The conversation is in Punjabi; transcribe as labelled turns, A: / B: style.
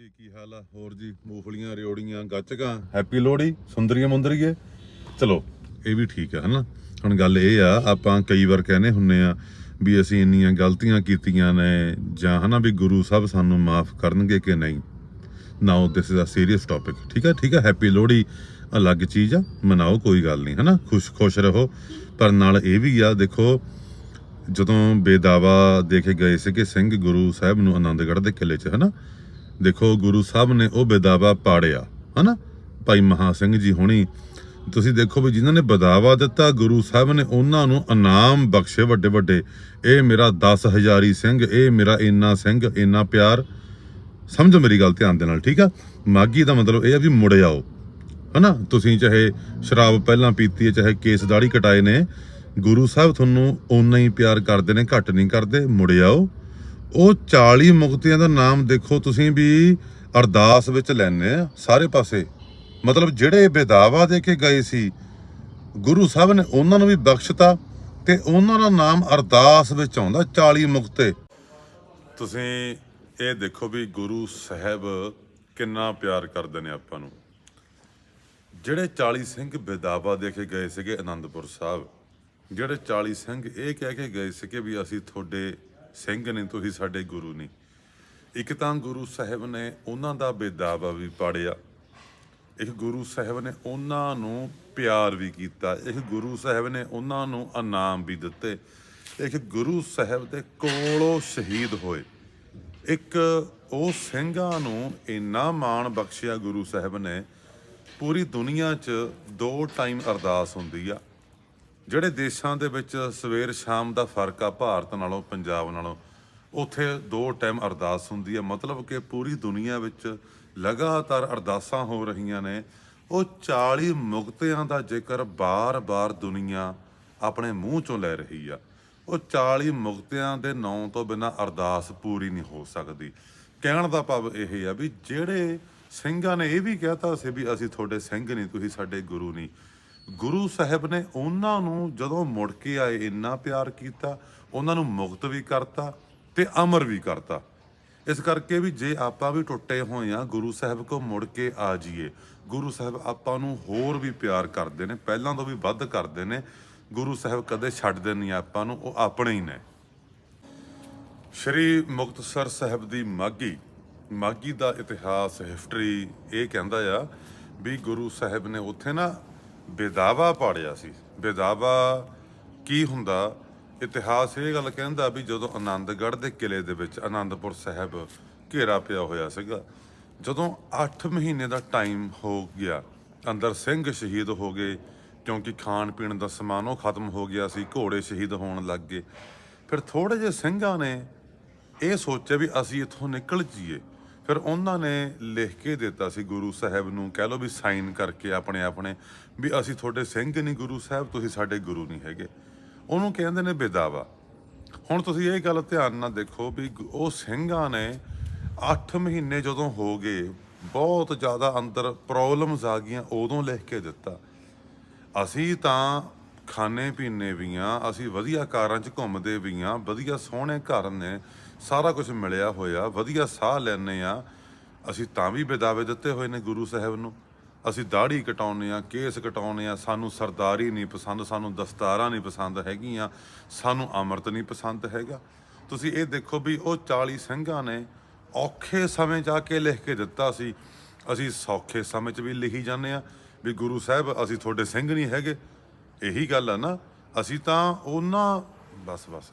A: ਜੀ, ਕੀ ਹਾਲ ਆ? ਹੋਰ ਜੀ, ਮੂੰਗਫਲੀਆਂ, ਰਿਓੜੀਆਂ, ਗੱਚਕਾਂ, ਹੈਪੀ ਲੋਹੜੀ, ਸੁੰਦਰੀਆਂ ਮੁੰਦਰੀਏ। ਚਲੋ, ਇਹ ਵੀ ਠੀਕ ਆ, ਹਨਾ? ਹੁਣ ਗੱਲ ਇਹ ਆ, ਆਪਾਂ ਕਈ ਵਾਰ ਕਹਿੰਦੇ ਹੁੰਨੇ ਆ ਵੀ ਅਸੀਂ ਇੰਨੀਆਂ ਗਲਤੀਆਂ ਕੀਤੀਆਂ ਨੇ ਜਾਂ, ਹਨਾ, ਵੀ ਗੁਰੂ ਸਾਹਿਬ ਸਾਨੂੰ ਮਾਫ ਕਰਨਗੇ ਕਿ ਨਹੀਂ? Now this is a serious topic ਠੀਕ ਆ? ਠੀਕ ਆ, ਹੈਪੀ ਲੋਹੜੀ ਅਲੱਗ ਚੀਜ਼ ਆ, ਮਨਾਓ, ਕੋਈ ਗੱਲ ਨਹੀਂ, ਹਨਾ? ਖੁਸ਼ ਖੁਸ਼ ਰਹੋ। ਪਰ ਨਾਲ ਇਹ ਵੀ ਆ, ਦੇਖੋ, ਜਦੋਂ ਬੇਦਾਵਾ ਦੇਖੇ ਕੇ ਗਏ ਸੀਗੇ ਸਿੰਘ ਗੁਰੂ ਸਾਹਿਬ ਨੂੰ ਆਨੰਦਗੜ੍ਹ ਦੇ ਕਿਲੇ 'ਚ, ਹਨਾ? ਦੇਖੋ, ਗੁਰੂ ਸਾਹਿਬ ਨੇ ਉਹ ਬੇਦਾਵਾ ਪਾੜਿਆ। ਹਨਾ? ਭਾਈ ਮਹਾ ਸਿੰਘ ਜੀ ਹੁਣੀ, ਤੁਸੀਂ ਦੇਖੋ ਵੀ ਜਿਨ੍ਹਾਂ ਨੇ ਬਦਾਵਾ ਦਿੱਤਾ, ਗੁਰੂ ਸਾਹਿਬ ਨੇ ਉਹਨਾਂ ਨੂੰ ਇਨਾਮ ਬਖਸ਼ੇ ਵੱਡੇ ਵੱਡੇ। ਇਹ ਮੇਰਾ 10000ਹੀ ਸਿੰਘ, ਇਹ ਮੇਰਾ ਇੰਨਾ ਸਿੰਘ, ਇੰਨਾ ਪਿਆਰ। ਸਮਝੋ ਮੇਰੀ ਗੱਲ ਧਿਆਨ ਦੇ ਨਾਲ, ਠੀਕ ਆ? ਮਾਗੀ ਦਾ ਮਤਲਬ ਇਹ ਆ ਵੀ ਮੁੜ ਆਓ। ਹਨਾ? ਤੁਸੀਂ ਚਾਹੇ ਸ਼ਰਾਬ ਪਹਿਲਾਂ ਪੀਤੀ ਹੈ, ਚਾਹੇ ਕੇਸ ਦਾੜੀ ਕਟਾਏ ਨੇ, ਗੁਰੂ ਸਾਹਿਬ ਤੁਹਾਨੂੰ ਓਨਾ ਹੀ ਪਿਆਰ ਕਰਦੇ ਨੇ, ਘੱਟ ਨਹੀਂ ਕਰਦੇ, ਮੁੜ ਆਓ। ਉਹ 40 ਮੁਕਤੀਆਂ ਦਾ ਨਾਮ ਦੇਖੋ ਤੁਸੀਂ ਵੀ ਅਰਦਾਸ ਵਿੱਚ ਲੈਣੇ ਆ, ਸਾਰੇ ਪਾਸੇ। ਮਤਲਬ ਜਿਹੜੇ ਬੇਦਾਵਾ ਦੇ ਕੇ ਗਏ ਸੀ, ਗੁਰੂ ਸਾਹਿਬ ਨੇ ਉਹਨਾਂ ਨੂੰ ਵੀ ਬਖਸ਼ਤਾ ਤੇ ਉਹਨਾਂ ਦਾ ਨਾਮ ਅਰਦਾਸ ਵਿੱਚ ਆਉਂਦਾ 40 ਮੁਕਤੇ। ਤੁਸੀਂ ਇਹ ਦੇਖੋ ਵੀ ਗੁਰੂ ਸਾਹਿਬ ਕਿੰਨਾ ਪਿਆਰ ਕਰਦੇ ਨੇ ਆਪਾਂ ਨੂੰ। ਜਿਹੜੇ 40 ਸਿੰਘ ਬੇਦਾਵਾ ਦੇ ਕੇ ਗਏ ਸੀਗੇ ਆਨੰਦਪੁਰ ਸਾਹਿਬ, ਜਿਹੜੇ 40 ਸਿੰਘ ਇਹ ਕਹਿ ਕੇ ਗਏ ਸੀਗੇ ਵੀ ਅਸੀਂ ਤੁਹਾਡੇ ਸਿੰਘ ਨੇ ਤੁਸੀਂ ਸਾਡੇ ਗੁਰੂ ਨਹੀਂ ਇੱਕ ਤਾਂ ਗੁਰੂ ਸਾਹਿਬ ਨੇ ਉਹਨਾਂ ਦਾ ਬੇਦਾਵਾ ਵੀ ਪਾੜਿਆ। ਇੱਕ ਗੁਰੂ ਸਾਹਿਬ ਨੇ ਉਹਨਾਂ ਨੂੰ ਪਿਆਰ ਵੀ ਕੀਤਾ। ਇੱਕ ਗੁਰੂ ਸਾਹਿਬ ਨੇ ਉਹਨਾਂ ਨੂੰ ਇਨਾਮ ਵੀ ਦਿੱਤੇ। ਇੱਕ ਗੁਰੂ ਸਾਹਿਬ ਦੇ ਕੋਲੋਂ ਸ਼ਹੀਦ ਹੋਏ। ਇੱਕ ਉਹ ਸਿੰਘਾਂ ਨੂੰ ਇੰਨਾ ਮਾਣ ਬਖਸ਼ਿਆ ਗੁਰੂ ਸਾਹਿਬ ਨੇ। ਪੂਰੀ ਦੁਨੀਆ 'ਚ ਦੋ ਟਾਈਮ ਅਰਦਾਸ ਹੁੰਦੀ ਆ। ਜਿਹੜੇ ਦੇਸ਼ਾਂ ਦੇ ਵਿੱਚ ਸਵੇਰ ਸ਼ਾਮ ਦਾ ਫ਼ਰਕ ਆ, ਭਾਰਤ ਨਾਲੋਂ, ਪੰਜਾਬ ਨਾਲੋਂ, ਉੱਥੇ ਦੋ ਟਾਈਮ ਅਰਦਾਸ ਹੁੰਦੀ ਹੈ ਮਤਲਬ ਕਿ ਪੂਰੀ ਦੁਨੀਆ ਵਿੱਚ ਲਗਾਤਾਰ ਅਰਦਾਸਾਂ ਹੋ ਰਹੀਆਂ ਨੇ। ਉਹ 40 ਮੁਕਤਿਆਂ ਦਾ ਜ਼ਿਕਰ ਬਾਰ-ਬਾਰ ਦੁਨੀਆ ਆਪਣੇ ਮੂੰਹ ਚੋਂ ਲੈ ਰਹੀ ਆ। ਉਹ 40 ਮੁਕਤਿਆਂ ਦੇ ਨਾਂ ਤੋਂ ਬਿਨਾ ਅਰਦਾਸ ਪੂਰੀ ਨਹੀਂ ਹੋ ਸਕਦੀ। ਕਹਿਣ ਦਾ ਭਾਵ ਇਹ ਆ ਵੀ ਜਿਹੜੇ ਸਿੰਘਾਂ ਨੇ ਇਹ ਵੀ ਕਹਿਤਾ ਸੀ ਵੀ ਅਸੀਂ ਤੁਹਾਡੇ ਸਿੰਘ ਨਹੀਂ, ਤੁਸੀਂ ਸਾਡੇ ਗੁਰੂ ਨਹੀਂ। ਗੁਰੂ ਸਾਹਿਬ ਨੇ ਉਹਨਾਂ ਨੂੰ ਜਦੋਂ ਮੁੜ ਕੇ ਆਏ ਇੰਨਾ ਪਿਆਰ ਕੀਤਾ, ਉਹਨਾਂ ਨੂੰ ਮੁਕਤ ਵੀ ਕਰਤਾ ਤੇ ਅਮਰ ਵੀ ਕਰਤਾ। ਇਸ ਕਰਕੇ ਵੀ ਜੇ ਆਪਾਂ ਵੀ ਟੁੱਟੇ ਹੋਏ ਆ ਗੁਰੂ ਸਾਹਿਬ ਕੋ ਮੁੜ ਕੇ ਆ ਜਾਈਏ। ਗੁਰੂ ਸਾਹਿਬ ਆਪਾਂ ਨੂੰ ਹੋਰ ਵੀ ਪਿਆਰ ਕਰਦੇ ਨੇ, ਪਹਿਲਾਂ ਤੋਂ ਵੀ ਵੱਧ ਕਰਦੇ ਨੇ। ਗੁਰੂ ਸਾਹਿਬ ਕਦੇ ਛੱਡਦੇ ਨਹੀਂ ਆਪਾਂ ਨੂੰ, ਉਹ ਆਪਣੇ ਹੀ ਨੇ। ਸ਼੍ਰੀ ਮੁਕਤਸਰ ਸਾਹਿਬ ਦੀ ਮਾਗੀ ਮਾਗੀ ਦਾ ਇਤਿਹਾਸ ਹਿਸਟਰੀ ਇਹ ਕਹਿੰਦਾ ਆ ਵੀ ਗੁਰੂ ਸਾਹਿਬ ਨੇ ਉੱਥੇ ਨਾ ਬੇਦਾਵਾ ਪਾੜਿਆ ਸੀ। ਬੇਦਾਵਾ ਕੀ ਹੁੰਦਾ? ਇਤਿਹਾਸ ਇਹ ਗੱਲ ਕਹਿੰਦਾ ਵੀ ਜਦੋਂ ਆਨੰਦਗੜ੍ਹ ਦੇ ਕਿਲੇ ਦੇ ਵਿੱਚ ਆਨੰਦਪੁਰ ਸਾਹਿਬ ਘੇਰਾ ਪਿਆ ਹੋਇਆ ਸੀਗਾ, ਜਦੋਂ 8 ਮਹੀਨੇ ਦਾ ਟਾਈਮ ਹੋ ਗਿਆ, ਅੰਦਰ ਸਿੰਘ ਸ਼ਹੀਦ ਹੋ ਗਏ, ਕਿਉਂਕਿ ਖਾਣ ਪੀਣ ਦਾ ਸਮਾਨ ਉਹ ਖਤਮ ਹੋ ਗਿਆ ਸੀ, ਘੋੜੇ ਸ਼ਹੀਦ ਹੋਣ ਲੱਗ ਗਏ। ਫਿਰ ਥੋੜੇ ਜਿਹੇ ਸਿੰਘਾਂ ਨੇ ਇਹ ਸੋਚਿਆ ਵੀ ਅਸੀਂ ਇੱਥੋਂ ਨਿਕਲ ਜਾਈਏ। ਫਿਰ ਉਹਨਾਂ ਨੇ ਲਿਖ ਕੇ ਦਿੱਤਾ ਸੀ ਗੁਰੂ ਸਾਹਿਬ ਨੂੰ, ਕਹਿ ਲਓ ਵੀ ਸਾਈਨ ਕਰਕੇ ਆਪਣੇ ਆਪਣੇ, ਵੀ ਅਸੀਂ ਤੁਹਾਡੇ ਸਿੰਘ ਨਹੀਂ ਗੁਰੂ ਸਾਹਿਬ, ਤੁਸੀਂ ਸਾਡੇ ਗੁਰੂ ਨਹੀਂ ਹੈਗੇ। ਉਹਨੂੰ ਕਹਿੰਦੇ ਨੇ ਬੇਦਾਵਾ ਹੁਣ ਤੁਸੀਂ ਇਹ ਗੱਲ ਧਿਆਨ ਨਾਲ ਦੇਖੋ ਵੀ ਉਹ ਸਿੰਘਾਂ ਨੇ 8 ਮਹੀਨੇ ਜਦੋਂ ਹੋ ਗਏ, ਬਹੁਤ ਜ਼ਿਆਦਾ ਅੰਦਰ ਪ੍ਰੋਬਲਮਸ ਆ ਗਈਆਂ, ਉਦੋਂ ਲਿਖ ਕੇ ਦਿੱਤਾ। ਅਸੀਂ ਤਾਂ ਖਾਣੇ ਪੀਣੇ ਵੀ ਆ, ਅਸੀਂ ਵਧੀਆ ਕਾਰਾਂ 'ਚ ਘੁੰਮਦੇ ਵੀ ਆ, ਵਧੀਆ ਸੋਹਣੇ ਘਰ ਨੇ ਸਾਰਾ ਕੁਝ ਮਿਲਿਆ ਹੋਇਆ, ਵਧੀਆ ਸਾਹ ਲੈਣੇ ਆ ਅਸੀਂ ਤਾਂ ਵੀ ਬੇਦਾਵੇ ਦਿੱਤੇ ਹੋਏ ਨੇ ਗੁਰੂ ਸਾਹਿਬ ਨੂੰ। ਅਸੀਂ ਦਾੜੀ ਕਟਾਉਨੇ ਆ ਕੇਸ ਕਟਾਉਨੇ ਆ ਸਾਨੂੰ ਸਰਦਾਰੀ ਨਹੀਂ ਪਸੰਦ, ਸਾਨੂੰ ਦਸਤਾਰਾਂ ਨਹੀਂ ਪਸੰਦ ਹੈਗੀਆਂ। ਸਾਨੂੰ ਅੰਮ੍ਰਿਤ ਨਹੀਂ ਪਸੰਦ ਹੈਗਾ। ਤੁਸੀਂ ਇਹ ਦੇਖੋ ਵੀ ਉਹ 40 ਸਿੰਘਾਂ ਨੇ ਔਖੇ ਸਮੇਂ 'ਚ ਆ ਕੇ ਲਿਖ ਕੇ ਦਿੱਤਾ ਸੀ। ਅਸੀਂ ਸੌਖੇ ਸਮੇਂ 'ਚ ਵੀ ਲਿਖੀ ਜਾਂਦੇ ਆ ਵੀ ਗੁਰੂ ਸਾਹਿਬ, ਅਸੀਂ ਤੁਹਾਡੇ ਸਿੰਘ ਨਹੀਂ ਹੈਗੇ। ਇਹੀ ਗੱਲ ਆ ਨਾ। ਅਸੀਂ ਤਾਂ ਉਹਨਾਂ ਬਸ ਬਸ